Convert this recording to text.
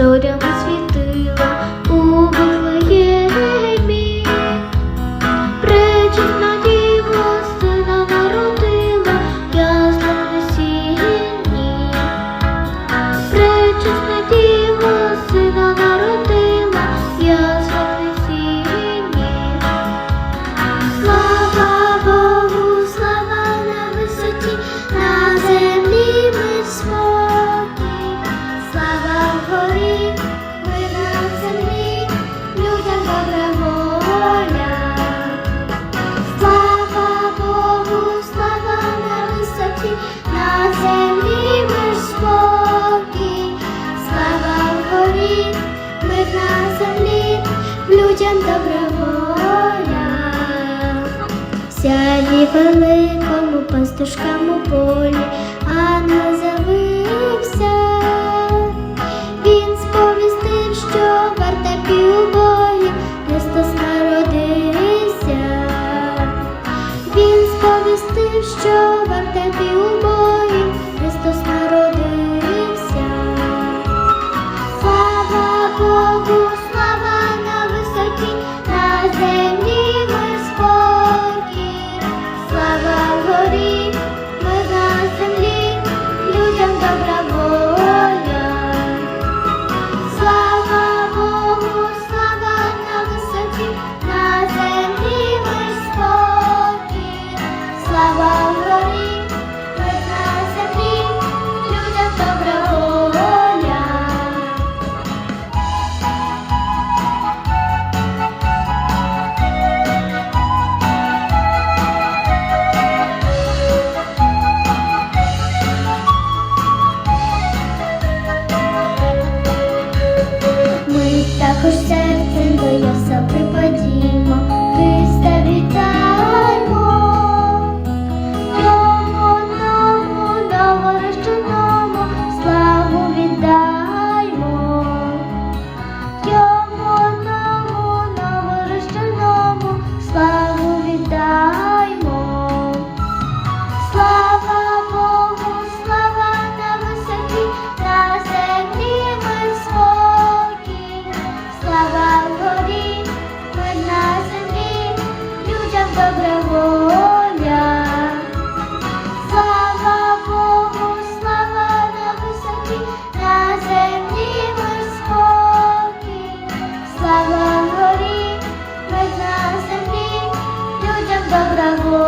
зорями світила у Вифлеємі. Пречесна діво сина народила, ясно в сіні. Пречесна воля, сяді великому пастушкам у полі, а назавився, він сповістив, що вертепі пів болі Христос народився, він сповістив, що вертепі у бої. 长大后。